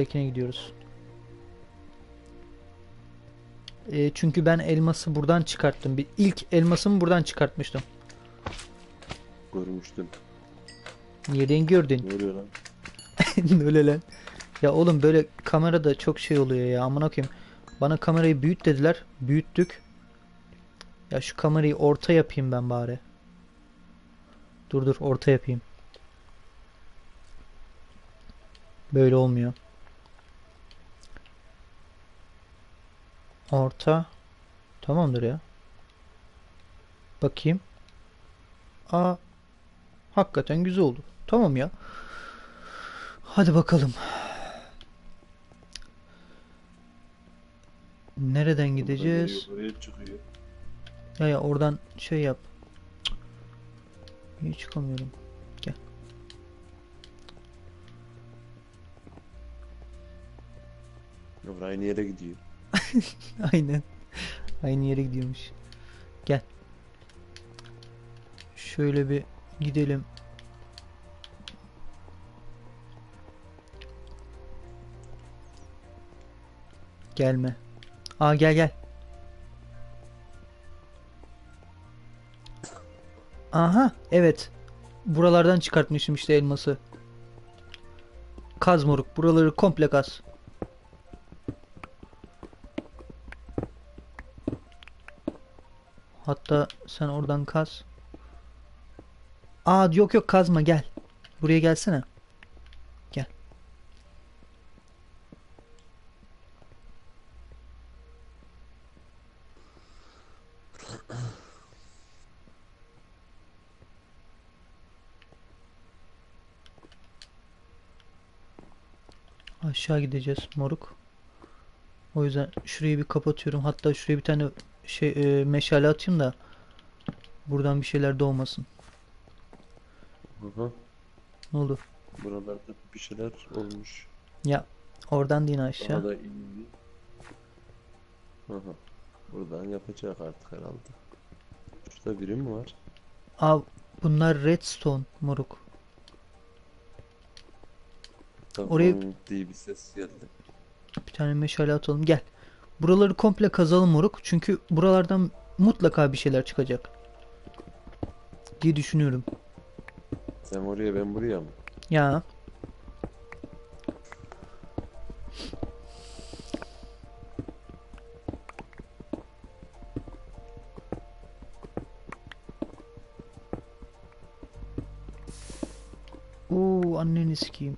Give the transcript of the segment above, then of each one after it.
Buradakine gidiyoruz. E, çünkü ben elması buradan çıkarttım. Bir ilk elmasımı buradan çıkartmıştım. Görmüştüm. Nereden gördün? Ne oluyor lan? Öyle lan. Ya oğlum böyle kamerada çok şey oluyor ya. Aman okuyayım. Bana kamerayı büyüt dediler. Büyüttük. Ya şu kamerayı orta yapayım ben bari. Dur dur orta yapayım. Böyle olmuyor. Orta. Tamamdır ya. Bakayım. Aa. Hakikaten güzel oldu. Tamam ya. Hadi bakalım. Nereden gideceğiz? Buraya. Ya ya oradan şey yap. Niye çıkamıyorum? Gel. Aynı yere gidiyor. Aynen. Aynı yere gidiyormuş. Gel. Şöyle bir gidelim. Gelme. Aa gel gel. Aha evet. Buralardan çıkartmışım işte elması. Kaz moruk. Buraları komple kaz. Hatta sen oradan kaz. Aa yok yok kazma gel. Buraya gelsene. Gel. Aşağı gideceğiz moruk. O yüzden şurayı bir kapatıyorum. Hatta şuraya bir tane şey e, meşale atayım da buradan bir şeyler doğmasın. Aha. Ne oldu? Buralarda bir şeyler olmuş. Ya oradan Daha aşağı. da indi. Buradan yapacak artık herhalde. Şurada biri mi var? Aa bunlar redstone moruk. Tamam Oraya- diye bir ses geldi. Bir tane meşale atalım. Gel. Buraları komple kazalım moruk. Çünkü buralardan mutlaka bir şeyler çıkacak. Diye düşünüyorum. Sen oraya ben buraya mı? Ya. Oo anneni sikeyim.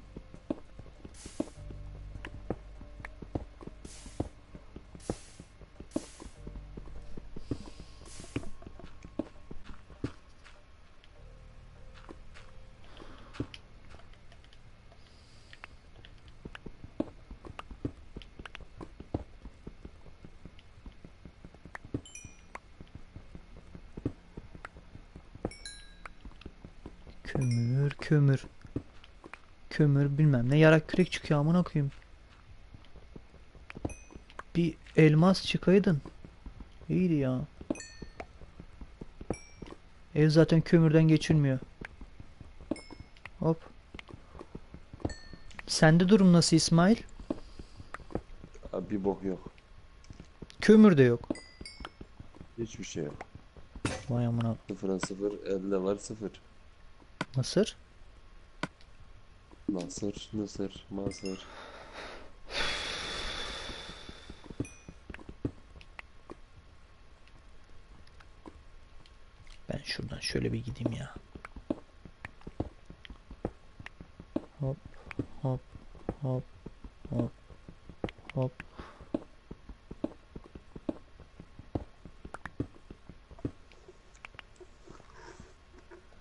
Kömür bilmem ne yarak kürek çıkıyor amına koyayım. Bir elmas çıkaydın. İyiydi ya. Ev zaten kömürden geçilmiyor. Hop. Sende durum nasıl İsmail? Abi bir bok yok. Kömür de yok. Hiçbir şey yok. Vay amına. Sıfıra sıfır, elde var sıfır. Mısır? Nasır, nısır, masır. Ben şuradan şöyle bir gideyim ya. Hop hop hop hop hop.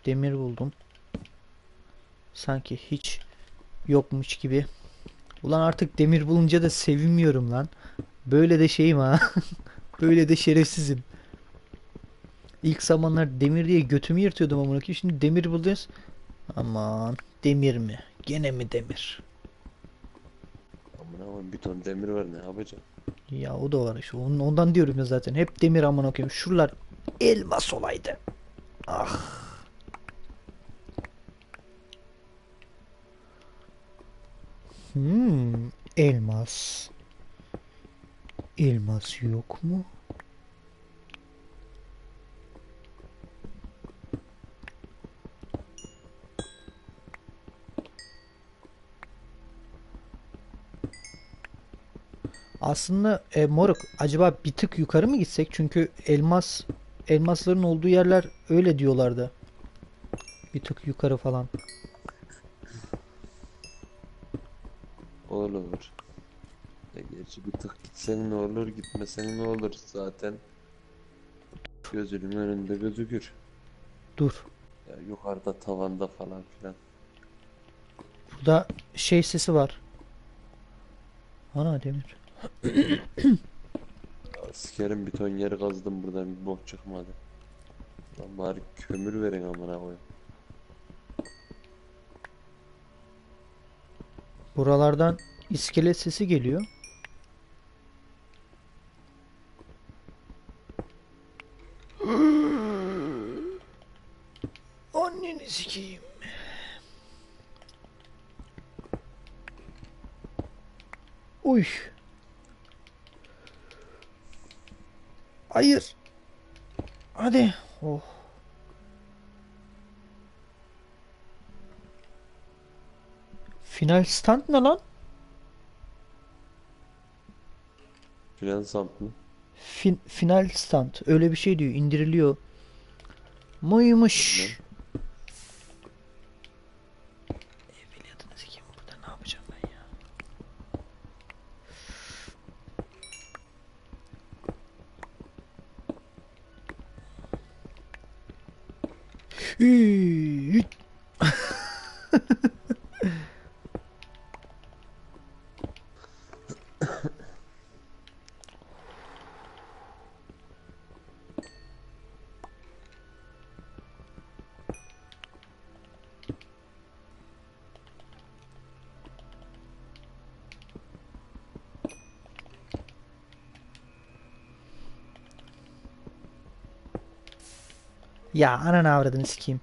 Demir buldum. Sanki hiç yokmuş gibi. Ulan artık demir bulunca da sevinmiyorum lan. Böyle de şeyim ha. Böyle de şerefsizim. İlk zamanlar demir diye götümü yırtıyordum amına koyayım. Şimdi demir buluyoruz. Aman demir mi? Gene mi demir? Amına koyayım bir ton demir var ne yapacağım? Ya o da var işte. Onun- Ondan diyorum ya zaten. Hep demir amına koyayım. Şuralar elmas olaydı. Ah. Hmm. Elmas. Elmas yok mu? Aslında e, moruk acaba bir tık yukarı mı gitsek? Çünkü elmas elmasların olduğu yerler öyle diyorlardı. Bir tık yukarı falan. Olur. Ya gerçi bir tık gitsen ne olur gitmesen ne olur zaten gözünün önünde gözükür. Dur. Ya yukarıda tavanda falan filan. Burada şey sesi var. Ana demir. Sikerim bir ton yer kazdım buradan bir bok çıkmadı. Lan bari kömür verin amına koyayım. Buralardan iskelet sesi geliyor. Anneni sikeyim. Uy. Hayır. Hadi. Oh. Final stand ne lan? Filan sant mı? Fin- final stand öyle bir şey diyor indiriliyor. Muymuş? Evveliyatını Ya ananı avradını sikeyim.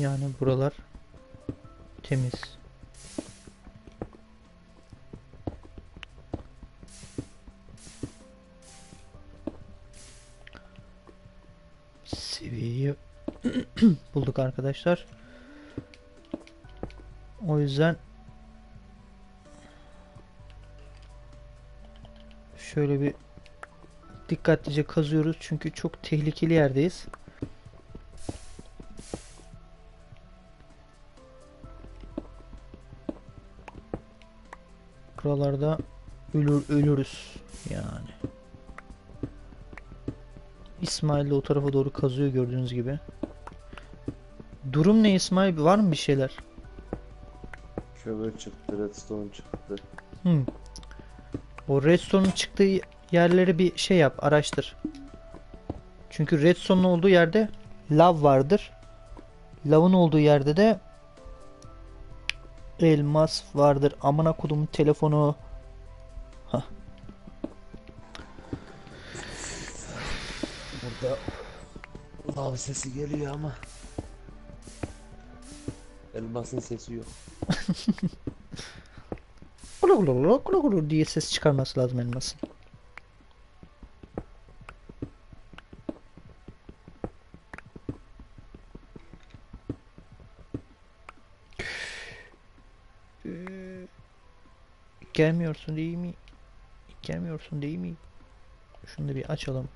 Yani buralar temiz. Seviyeyi bulduk arkadaşlar. O yüzden şöyle bir dikkatlice kazıyoruz çünkü çok tehlikeli yerdeyiz. Buralarda ölür ölürüz yani. İsmail de o tarafa doğru kazıyor gördüğünüz gibi. Durum ne İsmail? Var mı bir şeyler? Kömür çıktı, redstone çıktı. Hmm. O redstone'un çıktığı yerleri bir şey yap, araştır. Çünkü redstone'un olduğu yerde lav vardır. Lavın olduğu yerde de elmas vardır. Amına kodumun telefonu. Hah. Burada lav sesi geliyor ama elmasın sesi yok. Kulu kulu kulu kulu diye ses çıkarması lazım elmasın. Gelmiyorsun değil mi? Gelmiyorsun değil mi? Şunu da bir açalım.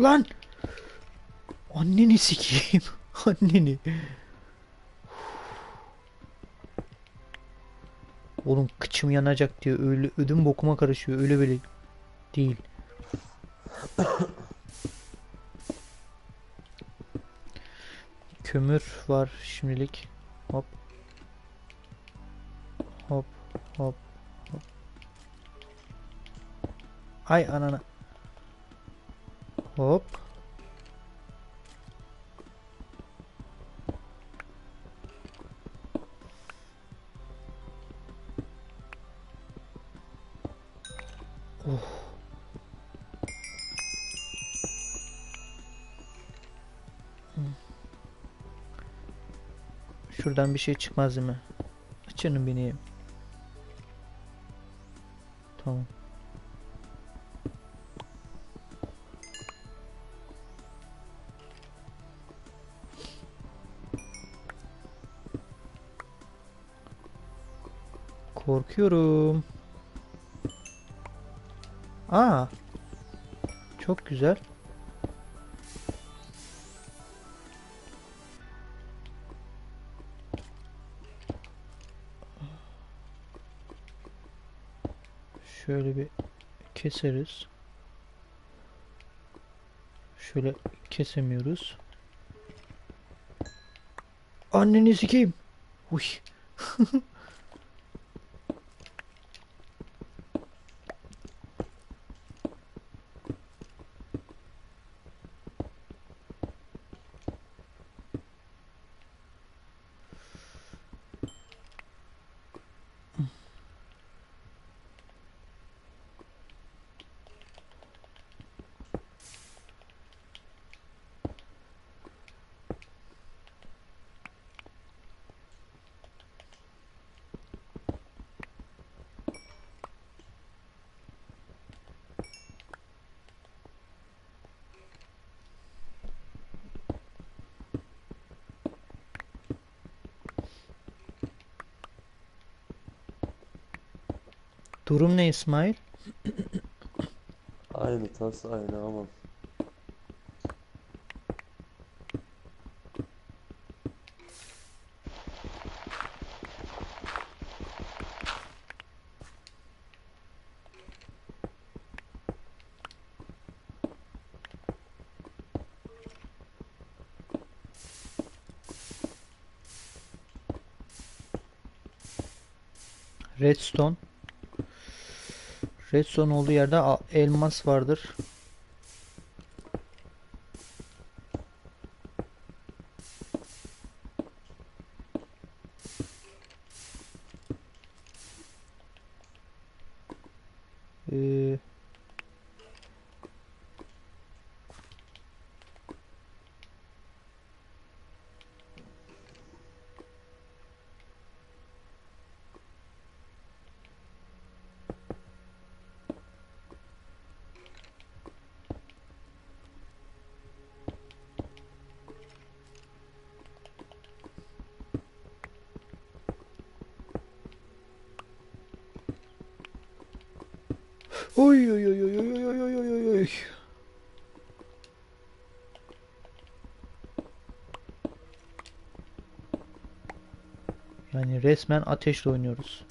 Lan! Anneni sikeyim. Anneni. Oğlum kıçım yanacak diyor. Öyle ödüm bokuma karışıyor. Öyle böyle değil. Kömür var şimdilik. Hop. Hop hop hop. Ay anana. Hop. Şuradan bir şey çıkmaz değil mi? Açın beni. Tamam. Korkuyorum. Aa. Çok güzel. Şöyle bir keseriz. Şöyle kesemiyoruz. Anneni sikeyim. Uy. Durum ne İsmail? Aynı tas aynı ama. Redstone. Redstone olduğu yerde elmas vardır. Ee, Oy oy oy oy oy oy oy oy oy oy. Yani resmen ateşle oynuyoruz.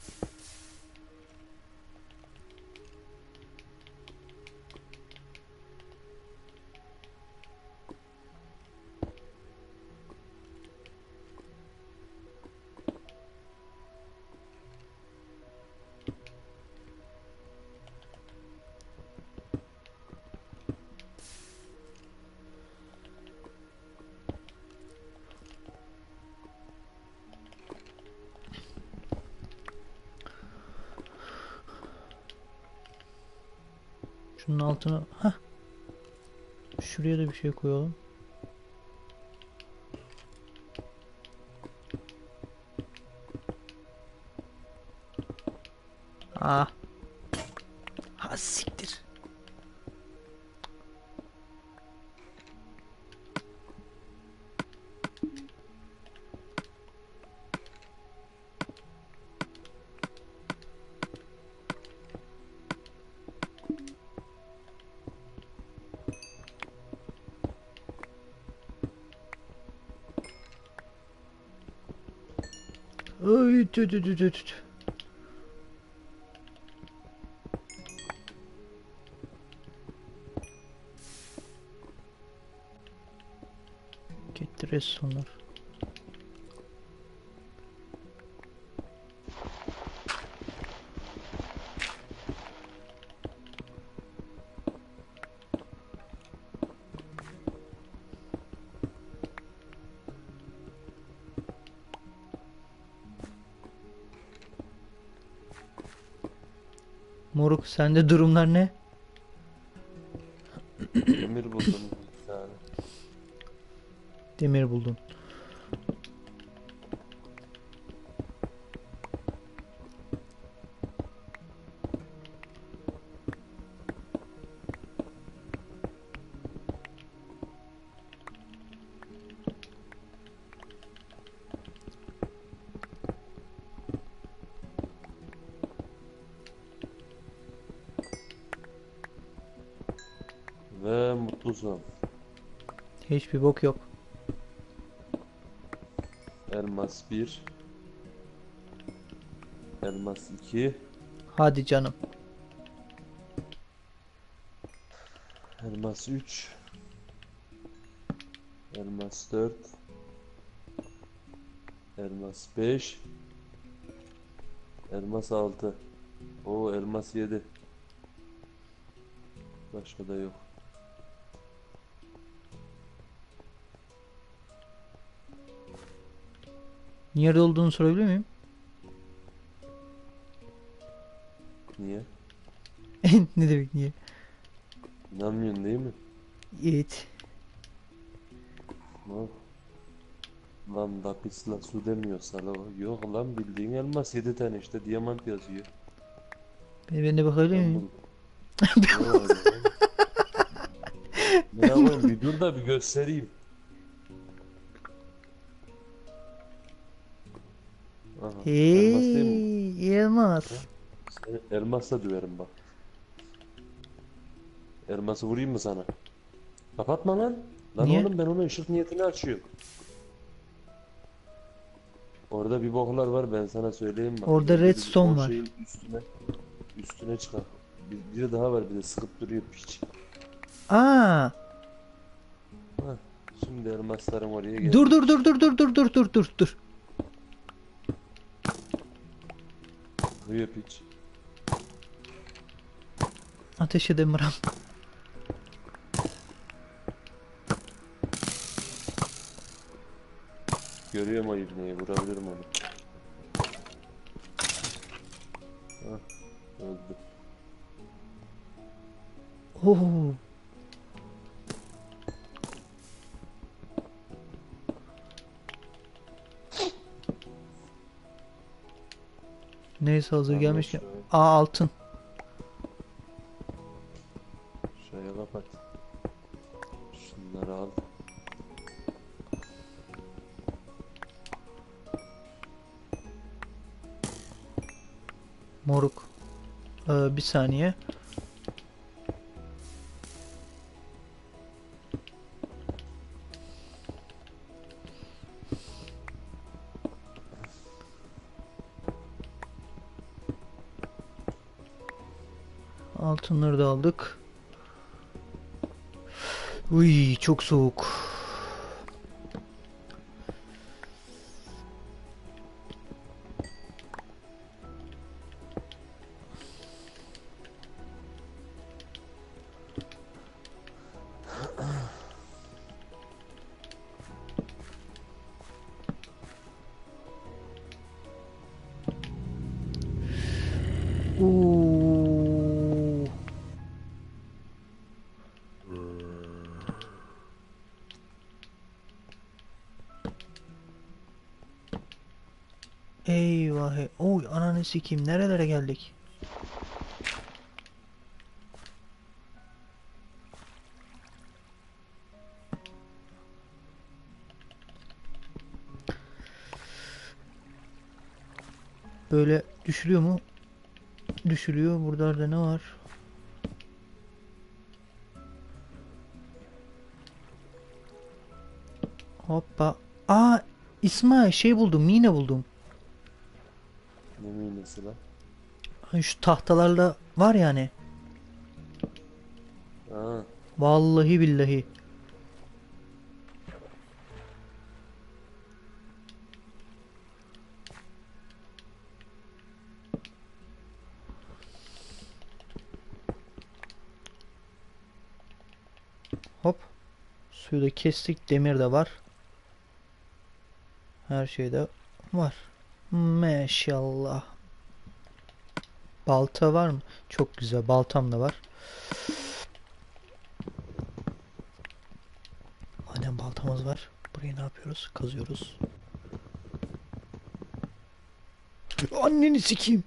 Şunun altına ha. Şuraya da bir şey koyalım. Ay tü tü tü tü tü. Gitti restonlar. Sende durumlar ne? Demir buldum bir tane. Demir buldun. Hiçbir bok yok. Elmas 1. Elmas 2. Hadi canım. Elmas 3. Elmas 4. Elmas 5. Elmas 6. O elmas 7. Başka da yok. Nerede olduğunu sorabilir miyim? Niye? ne demek niye? İnanmıyorsun değil mi? Evet. Lan, lan lapisla su demiyor sana. Yok lan bildiğin elmas 7 tane işte diamant yazıyor. Ben, ben de bakabilir miyim? Ne var ya? Ne yapayım bir dur da bir göstereyim. Elmas değil mi? Elmas. Seni elmasla döverim bak. Elması vurayım mı sana? Kapatma lan. Lan Niye? oğlum ben ona ışık niyetini açıyorum. Orada bir boklar var ben sana söyleyeyim bak. Orada bir redstone o var. şeyin üstüne üstüne çıkar. Bir, biri daha var bir de sıkıp duruyor piç. Aa, şimdi elmaslarım oraya geldi. dur dur dur dur dur dur dur dur dur dur. Wypić. A ty się dymram. Görüyorum o ibneyi vurabilirim onu. Heh, öldü. Oo, Neyse hazır gelmişken. şöyle. Aa altın. Şuraya kapat. Şunları al. Moruk. Ee, bir saniye. Aldık. Uy çok soğuk. Oo. Ananı sikeyim. Nerelere geldik? Böyle düşülüyor mu? Düşülüyor. Burada da ne var? Hoppa. Aa İsmail şey buldum. Mine buldum. Şu tahtalarla var yani. Aa, Vallahi billahi. Hop. Suyu da kestik. Demir de var. Her şey de var. Maşallah. Balta var mı? Çok güzel. Baltam da var. Madem baltamız var. Burayı ne yapıyoruz? Kazıyoruz. Anneni sikeyim.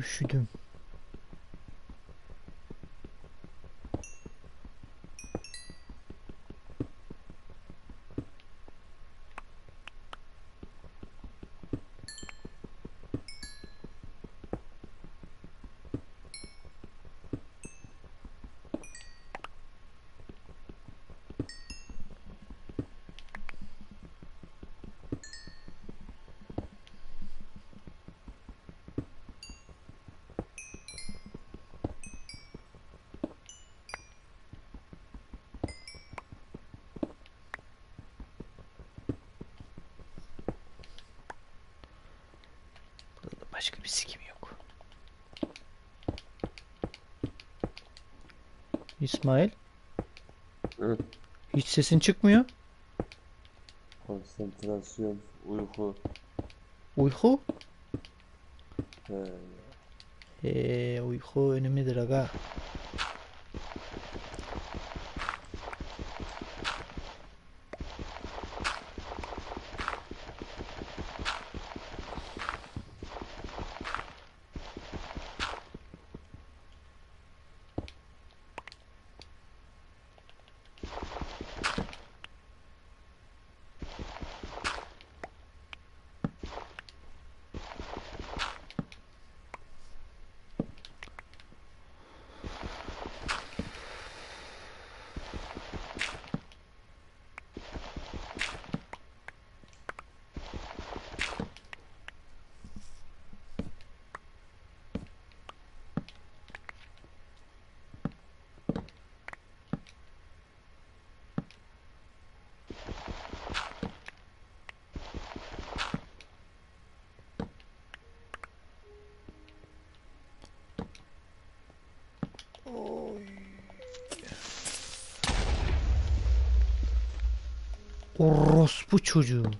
je suis de İsmail, hı. hiç sesin çıkmıyor. Konsantrasyon, uyku. Uyku? He. Eee uyku önemlidir aga. Orospu çocuğu.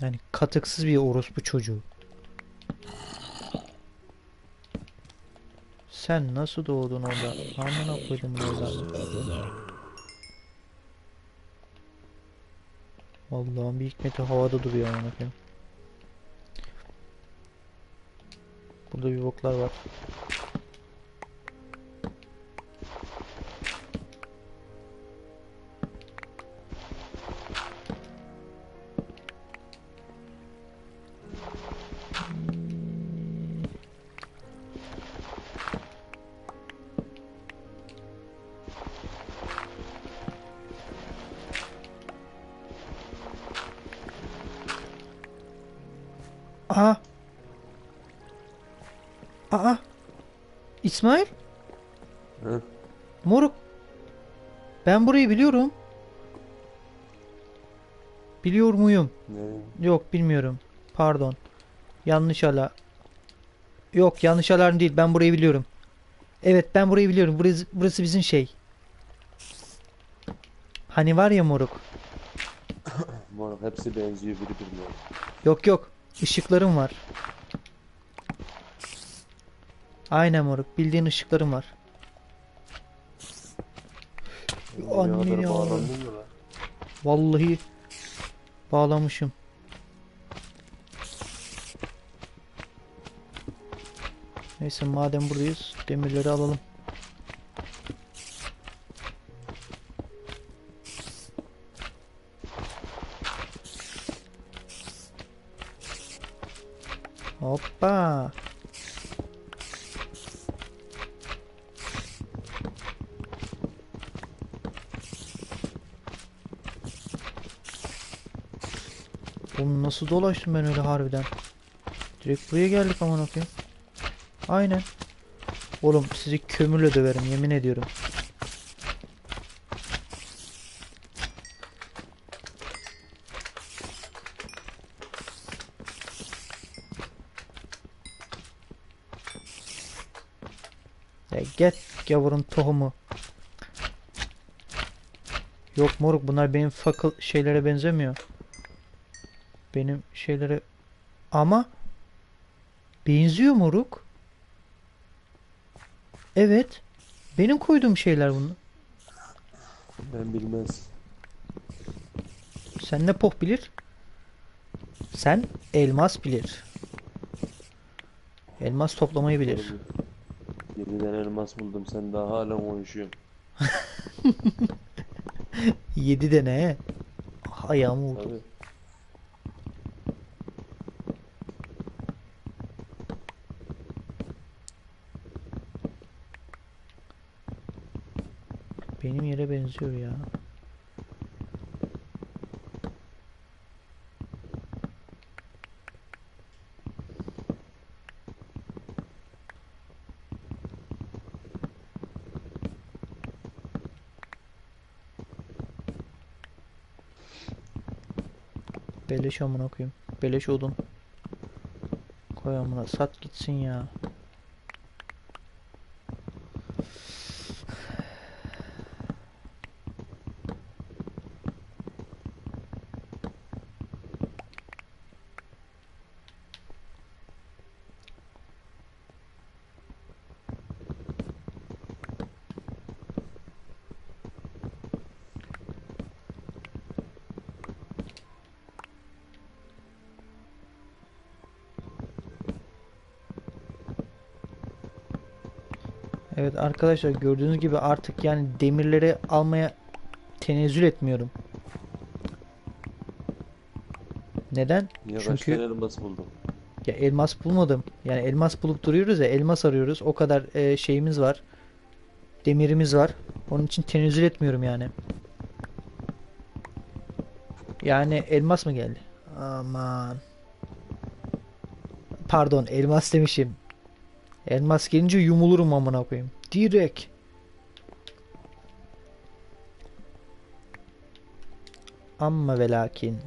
Yani katıksız bir orospu çocuğu. Sen nasıl doğdun orada? Amına koydum yazarı. Allah'ın bir hikmeti havada duruyor amına koyayım. Burada bir boklar var. İsmail, Hı? moruk. Ben burayı biliyorum. Biliyor muyum? Ne? Yok, bilmiyorum. Pardon. Yanlış ala. Yok, yanlış alarm değil. Ben burayı biliyorum. Evet, ben burayı biliyorum. Burası, burası bizim şey. Hani var ya moruk. Moruk hepsi benziyor birbirine. Yok yok. Işıklarım var. Aynen moruk. Bildiğin ışıklarım var. Anne ya. Vallahi bağlamışım. Neyse madem buradayız demirleri alalım. Hoppa. Nasıl dolaştım ben öyle harbiden? Direkt buraya geldik aman okuyayım. Aynen. Oğlum sizi kömürle döverim yemin ediyorum. Get gavurun tohumu. Yok moruk bunlar benim fakıl şeylere benzemiyor. Benim şeylere ama benziyor moruk. Evet. Benim koyduğum şeyler bunlar. Ben bilmez. Sen ne poh bilir? Sen elmas bilir. Elmas toplamayı bilir. Yeniden elmas buldum. Sen daha hala konuşuyorsun. Yedi de ne? Ayağımı vurdu. Tabii. Benim yere benziyor ya. Beleş amına koyayım. Beleş odun. Koy amına sat gitsin ya. Evet arkadaşlar gördüğünüz gibi artık yani demirleri almaya tenezzül etmiyorum. Neden? Kaç Çünkü- elmas buldum? Ya elmas bulmadım. Yani elmas bulup duruyoruz ya elmas arıyoruz. O kadar e, şeyimiz var. Demirimiz var. Onun için tenezzül etmiyorum yani. Yani elmas mı geldi? Aman. Pardon elmas demişim. Elmas gelince yumulurum amına koyayım. Direkt. Amma ve lakin.